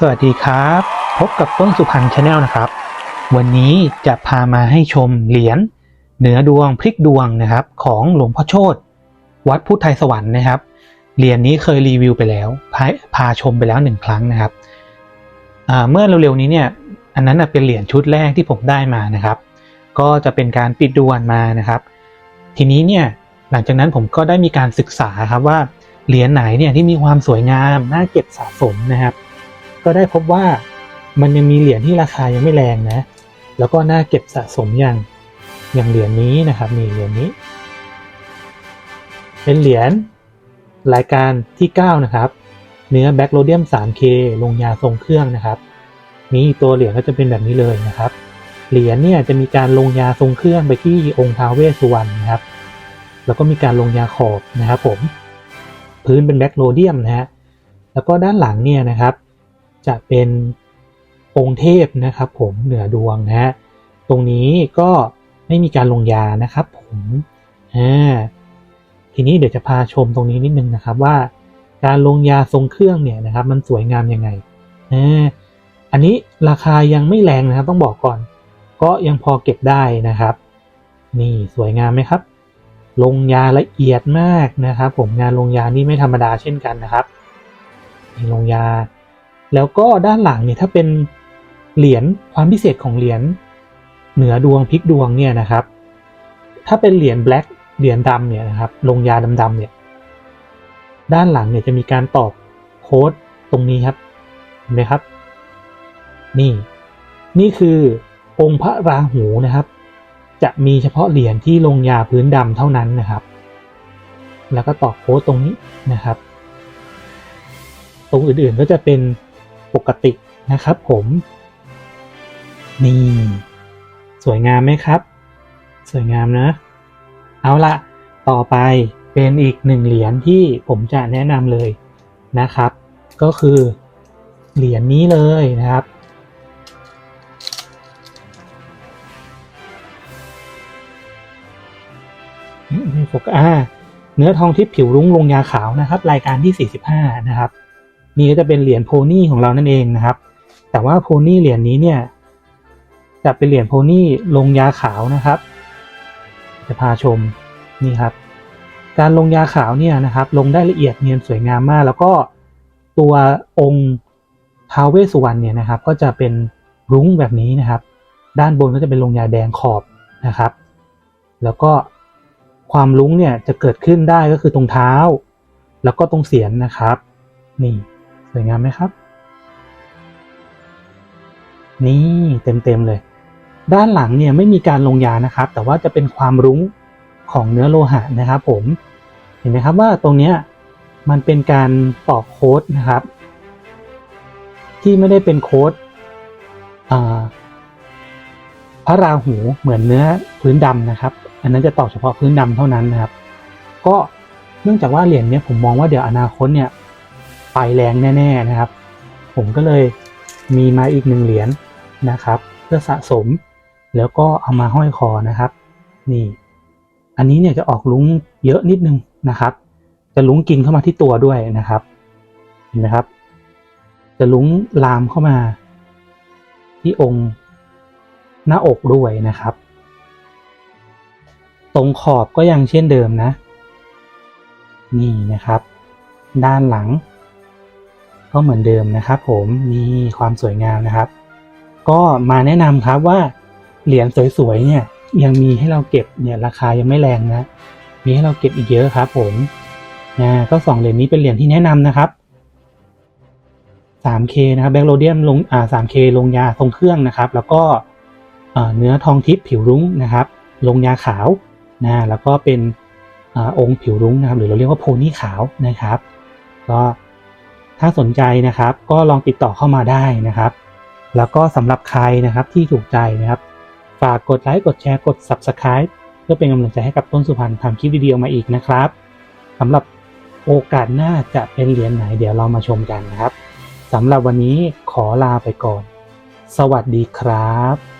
สวัสดีครับ พบกับต้นสุพรรณชาแนลนะครับ วันนี้จะพามาให้ชมเหรียญเหนือดวงพลิกดวงนะครับ ของหลวงพ่อโชตวัดพุทธไทยสวรรค์นะครับเหรียญนี้เคยรีวิวไปแล้วพาพาชมไปแล้วหนึ่งครั้งนะครับเมื่อเร็วๆนี้เนี่ยอันนั้นเป็นเหรียญชุดแรกที่ผมได้มานะครับ ก็จะเป็นการปิดดวนมานะครับ ทีนี้เนี่ยหลังจากนั้นผมก็ได้มีการศึกษาครับว่าเหรียญไหนเนี่ยที่มีความสวยงามน่าเก็บสะสมนะครับ ก็ได้พบว่ามันยังมีเหรียญที่ราคายังไม่แรงนะ แล้วก็น่าเก็บสะสมอย่างอย่างเหรียญนี้นะครับนี่เหรียญนี้ เป็นเหรียญรายการที่ 9 นะครับ เนื้อแบ็กโรเดียม 3K ลงยาทรงเครื่องนะครับ นี่ตัวเหรียญก็จะเป็นแบบนี้เลยนะครับ เหรียญเนี่ยจะมีการลงยาทรงเครื่องไปที่องค์ท้าวเวสสุวรรณนะครับ แล้วก็มีการลงยาขอบนะครับผม พื้นเป็นแบ็กโรเดียมนะฮะ แล้วก็ด้านหลังเนี่ยนะครับ จะเป็นองค์เทพนะครับ ผมเหนือดวงนะฮะตรงนี้ก็ไม่มีการลงยานะครับผมอ่าทีนี้เดี๋ยวจะพาชมตรงนี้นิดนึงนะครับว่าการลงยาทรงเครื่องเนี่ยนะครับมันสวยงามยังไงอ่าอันนี้ราคายังไม่แรงนะครับต้องบอกก่อน ก็ยังพอเก็บได้นะครับ นี่สวยงามไหมครับ ลงยาละเอียดมากนะครับ ผมงานลงยานี่ไม่ธรรมดาเช่นกันนะครับนี่ลงยา แล้วก็ด้านหลังเนี่ยถ้าเป็นเหรียญความพิเศษของเหรียญเหนือดวงพลิกดวงเนี่ยนะครับ ถ้าเป็นเหรียญแบล็กเหรียญดำเนี่ยนะครับลงยาดำๆเนี่ย ด้านหลังเนี่ยจะมีการตอกโค้ดตรงนี้ครับเห็นไหมครับ นี่ นี่คือองค์พระราหูนะครับ จะมีเฉพาะเหรียญที่ลงยาพื้นดำเท่านั้นนะครับ แล้วก็ตอกโค้ดตรงนี้นะครับ ตรงอื่นๆก็จะเป็น ปกตินะครับผม นี่ สวยงามไหมครับ สวยงามนะ เอาละต่อไปเป็นอีกหนึ่งเหรียญที่ผมจะแนะนำเลยนะครับ ก็คือเหรียญนี้เลยนะครับอืมโฟกัสอ่าเนื้อทองทิพย์ผิวรุ้งลงยาขาวนะครับ รายการที่ 45 นะครับ นี่ก็จะเป็นเหรียญโพนี่ของเรานั่นเองนะครับ แต่ว่าโพนี่เหรียญนี้เนี่ยจะเป็นเหรียญโพนี่ลงยาขาวนะครับ จะพาชมนี่ครับ การลงยาขาวเนี่ยนะครับ ลงได้ละเอียดเนียนสวยงามมาก แล้วก็ตัวองค์ท้าวเวสสุวรรณเนี่ยนะครับ ก็จะเป็นรุ้งแบบนี้นะครับ ด้านบนก็จะเป็นลงยาแดงขอบนะครับ แล้วก็ความลุ้งเนี่ยจะเกิดขึ้นได้ก็คือตรงเท้า แล้วก็ตรงเสียนนะครับ นี่ วยงามไหมครับ นี่เต็มๆเลย ด้านหลังเนี่ยไม่มีการลงยานะครับ แต่ว่าจะเป็นความรุ้งของเนื้อโลหะนะครับ ผม เห็นไหมครับว่าตรงเนี้ยมันเป็นการตอกโค้ดนะครับ ที่ไม่ได้เป็นโค้ดพระราหูเหมือนเนื้อพื้นดำนะครับ อันนั้นจะตอกเฉพาะพื้นดำเท่านั้นนะครับ ก็เนื่องจากว่าเหรียญเนี้ยผมมองว่าเดี๋ยวอนาคตเนี่ย ไปแรงแน่ๆนะครับ ผมก็เลยมีมาอีกหนึ่งเหรียญนะครับ เพื่อสะสมแล้วก็เอามาห้อยคอนะครับ นี่ อันนี้เนี่ยจะออกลุ้งเยอะนิดนึงนะครับ จะลุ้งกินเข้ามาที่ตัวด้วยนะครับ เห็นไหมครับ จะลุ้งลามเข้ามาที่องค์หน้าอกด้วยนะครับ ตรงขอบก็ยังเช่นเดิมนะ นี่นะครับ ด้านหลัง ก็เหมือนเดิมนะครับ ผมนี่ความสวยงามนะครับ ก็มาแนะนำครับว่าเหรียญสวยๆเนี่ยยังมีให้เราเก็บเนี่ยราคายังไม่แรงนะ มีให้เราเก็บอีกเยอะครับ ผมนะก็สองเหรียญนี้เป็นเหรียญที่แนะนำนะครับ 3K นะครับแบงโรเดียมลงอ่า 3K ลงยาทรงเครื่องนะครับ แล้วก็เนื้อทองทิพย์ผิวรุ้งนะครับ ลงยาขาวนะแล้วก็เป็นอองค์ผิวรุ้งนะครับ หรือเราเรียกว่าโพนี่ขาวนะครับ ก็ ถ้าสนใจนะครับ ก็ลองติดต่อเข้ามาได้นะครับ แล้วก็สำหรับใครนะครับที่ถูกใจนะครับ ฝากกดไลค์กดแชร์กด Subscribe เพื่อเป็นกำลังใจให้กับต้นสุพรรณทำคลิปดีๆออกมาอีกนะครับสำหรับโอกาสหน้าจะเป็นเหรียญไหนเดี๋ยวเรามาชมกันนะครับสำหรับวันนี้ขอลาไปก่อน สวัสดีครับ